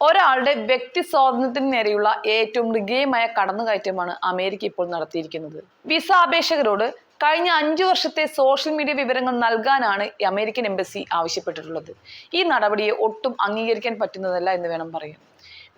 ഒരാളുടെ വ്യക്തി സ്വാതന്ത്ര്യത്തിന് നേരെയുള്ള ഏറ്റവും മൃഗീയമായ കടന്നുകയറ്റമാണ് അമേരിക്ക ഇപ്പോൾ നടത്തിയിരിക്കുന്നത്. വിസ അപേക്ഷകരോട് കഴിഞ്ഞ അഞ്ചു വർഷത്തെ സോഷ്യൽ മീഡിയ വിവരങ്ങൾ നൽകാനാണ് അമേരിക്കൻ എംബസി ആവശ്യപ്പെട്ടിട്ടുള്ളത്. ഈ നടപടിയെ ഒട്ടും അംഗീകരിക്കാൻ പറ്റുന്നതല്ല എന്ന് വേണം പറയാൻ.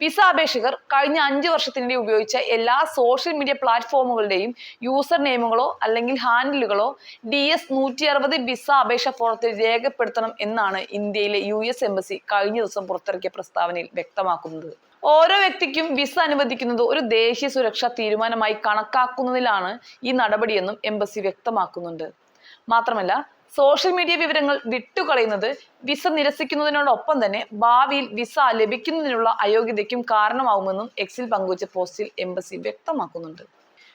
വിസ അപേക്ഷകർ കഴിഞ്ഞ അഞ്ച് വർഷത്തിനിടെ ഉപയോഗിച്ച എല്ലാ സോഷ്യൽ മീഡിയ പ്ലാറ്റ്ഫോമുകളുടെയും യൂസർ നെയിമുകളോ അല്ലെങ്കിൽ ഹാൻഡിലുകളോ ഡി എസ് നൂറ്റി അറുപത് വിസ അപേക്ഷ ഫോറത്തിൽ രേഖപ്പെടുത്തണം എന്നാണ് ഇന്ത്യയിലെ യു എസ് എംബസി കഴിഞ്ഞ ദിവസം പുറത്തിറക്കിയ പ്രസ്താവനയിൽ വ്യക്തമാക്കുന്നത്. ഓരോ വ്യക്തിക്കും വിസ അനുവദിക്കുന്നത് ഒരു ദേശീയ സുരക്ഷാ തീരുമാനമായി കണക്കാക്കുന്നതിലാണ് ഈ നടപടിയെന്നും എംബസി വ്യക്തമാക്കുന്നുണ്ട്. മാത്രമല്ല സോഷ്യൽ മീഡിയ വിവരങ്ങൾ വിട്ടുകളയുന്നത് വിസ നിരസിക്കുന്നതിനോടൊപ്പം തന്നെ ഭാവിയിൽ വിസ ലഭിക്കുന്നതിനുള്ള അയോഗ്യതയ്ക്കും കാരണമാവുമെന്നും എക്സിൽ പങ്കുവച്ച പോസ്റ്റിൽ എംബസി വ്യക്തമാക്കുന്നുണ്ട്.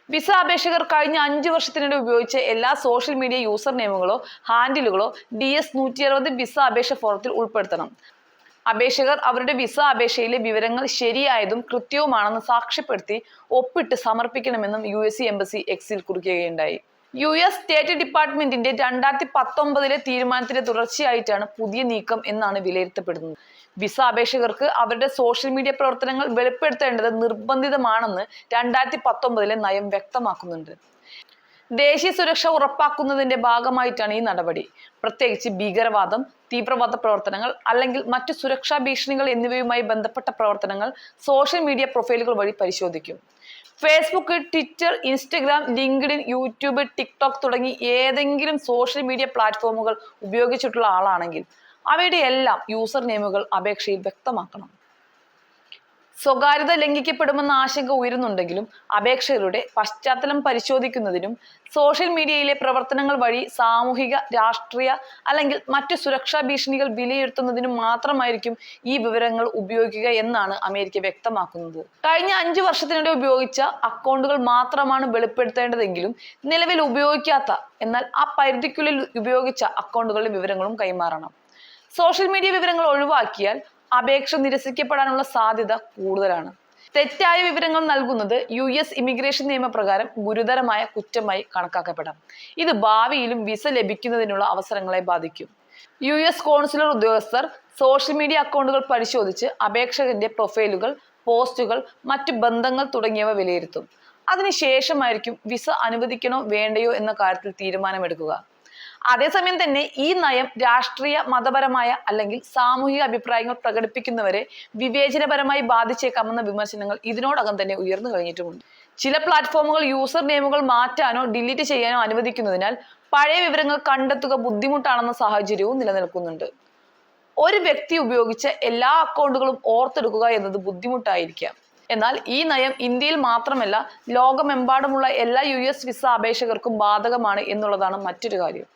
വിസ അപേക്ഷകർ കഴിഞ്ഞ അഞ്ചു വർഷത്തിനിടെ ഉപയോഗിച്ച എല്ലാ സോഷ്യൽ മീഡിയ യൂസർ നെയിമുകളോ ഹാൻഡിലുകളോ ഡി എസ് നൂറ്റി അറുപത് വിസ അപേക്ഷ ഫോറത്തിൽ ഉൾപ്പെടുത്തണം. അപേക്ഷകർ അവരുടെ വിസ അപേക്ഷയിലെ വിവരങ്ങൾ ശരിയായതും കൃത്യവുമാണെന്ന് സാക്ഷ്യപ്പെടുത്തി ഒപ്പിട്ട് സമർപ്പിക്കണമെന്നും യു എസ് സി എംബസി എക്സിൽ കുറിക്കുകയുണ്ടായി. യു എസ് സ്റ്റേറ്റ് ഡിപ്പാർട്ട്മെന്റിന്റെ രണ്ടായിരത്തി പത്തൊമ്പതിലെ തീരുമാനത്തിന്റെ തുടർച്ചയായിട്ടാണ് പുതിയ നീക്കം എന്നാണ് വിലയിരുത്തപ്പെടുന്നത്. വിസ അപേക്ഷകർക്ക് അവരുടെ സോഷ്യൽ മീഡിയ പ്രവർത്തനങ്ങൾ വെളിപ്പെടുത്തേണ്ടത് നിർബന്ധിതമാണെന്ന് രണ്ടായിരത്തി പത്തൊമ്പതിലെ നയം വ്യക്തമാക്കുന്നുണ്ട്. ദേശീയ സുരക്ഷ ഉറപ്പാക്കുന്നതിന്റെ ഭാഗമായിട്ടാണ് ഈ നടപടി. പ്രത്യേകിച്ച് ഭീകരവാദം തീവ്രവാദ പ്രവർത്തനങ്ങൾ അല്ലെങ്കിൽ മറ്റു സുരക്ഷാ ഭീഷണികൾ എന്നിവയുമായി ബന്ധപ്പെട്ട പ്രവർത്തനങ്ങൾ സോഷ്യൽ മീഡിയ പ്രൊഫൈലുകൾ വഴി പരിശോധിക്കും. Facebook Twitter Instagram LinkedIn YouTube TikTok തുടങ്ങി ഏതെങ്കിലും സോഷ്യൽ മീഡിയ പ്ലാറ്റ്ഫോമുകൾ ഉപയോഗിച്ചിട്ടുള്ള ആളാണെങ്കിൽ അവയുടെ എല്ലാം യൂസർ നെയിമുകൾ അപേക്ഷയിൽ വ്യക്തമാക്കണം. സ്വകാര്യത ലംഘിക്കപ്പെടുമെന്ന ആശങ്ക ഉയരുന്നുണ്ടെങ്കിലും അപേക്ഷകരുടെ പശ്ചാത്തലം പരിശോധിക്കുന്നതിനും സോഷ്യൽ മീഡിയയിലെ പ്രവർത്തനങ്ങൾ വഴി സാമൂഹിക രാഷ്ട്രീയ അല്ലെങ്കിൽ മറ്റു സുരക്ഷാ ഭീഷണികൾ വിലയിരുത്തുന്നതിനും മാത്രമായിരിക്കും ഈ വിവരങ്ങൾ ഉപയോഗിക്കുക എന്നാണ് അമേരിക്ക വ്യക്തമാക്കുന്നത്. കഴിഞ്ഞ അഞ്ചു വർഷത്തിനിടെ ഉപയോഗിച്ച അക്കൗണ്ടുകൾ മാത്രമാണ് വെളിപ്പെടുത്തേണ്ടതെങ്കിലും നിലവിൽ ഉപയോഗിക്കാത്ത എന്നാൽ ആ പരിധിക്കുള്ളിൽ ഉപയോഗിച്ച അക്കൗണ്ടുകളുടെ വിവരങ്ങളും കൈമാറണം. സോഷ്യൽ മീഡിയ വിവരങ്ങൾ ഒഴിവാക്കിയാൽ അപേക്ഷ നിരസിക്കപ്പെടാനുള്ള സാധ്യത കൂടുതലാണ്. തെറ്റായ വിവരങ്ങൾ നൽകുന്നത് യു എസ് ഇമിഗ്രേഷൻ നിയമപ്രകാരം ഗുരുതരമായ കുറ്റമായി കണക്കാക്കപ്പെടാം. ഇത് ഭാവിയിലും വിസ ലഭിക്കുന്നതിനുള്ള അവസരങ്ങളെ ബാധിക്കും. യു എസ് കോൺസുലർ ഉദ്യോഗസ്ഥർ സോഷ്യൽ മീഡിയ അക്കൗണ്ടുകൾ പരിശോധിച്ച് അപേക്ഷകന്റെ പ്രൊഫൈലുകൾ പോസ്റ്റുകൾ മറ്റു ബന്ധങ്ങൾ തുടങ്ങിയവ വിലയിരുത്തും. അതിനുശേഷമായിരിക്കും വിസ അനുവദിക്കണോ വേണ്ടയോ എന്ന കാര്യത്തിൽ തീരുമാനമെടുക്കുക. അതേസമയം തന്നെ ഈ നയം രാഷ്ട്രീയ മതപരമായ അല്ലെങ്കിൽ സാമൂഹിക അഭിപ്രായങ്ങൾ പ്രകടിപ്പിക്കുന്നവരെ വിവേചനപരമായി ബാധിച്ചേക്കാമെന്ന വിമർശനങ്ങൾ ഇതിനോടകം തന്നെ ഉയർന്നു കഴിഞ്ഞിട്ടുമുണ്ട്. ചില പ്ലാറ്റ്ഫോമുകൾ യൂസർ നെയിമുകൾ മാറ്റാനോ ഡിലീറ്റ് ചെയ്യാനോ അനുവദിക്കുന്നതിനാൽ പഴയ വിവരങ്ങൾ കണ്ടെത്തുക ബുദ്ധിമുട്ടാണെന്ന സാഹചര്യവും നിലനിൽക്കുന്നുണ്ട്. ഒരു വ്യക്തി ഉപയോഗിച്ച എല്ലാ അക്കൗണ്ടുകളും ഓർത്തെടുക്കുക എന്നത് ബുദ്ധിമുട്ടായിരിക്കാം. എന്നാൽ ഈ നയം ഇന്ത്യയിൽ മാത്രമല്ല ലോകമെമ്പാടുമുള്ള എല്ലാ യു എസ് വിസ അപേക്ഷകർക്കും ബാധകമാണ് എന്നുള്ളതാണ് മറ്റൊരു കാര്യം.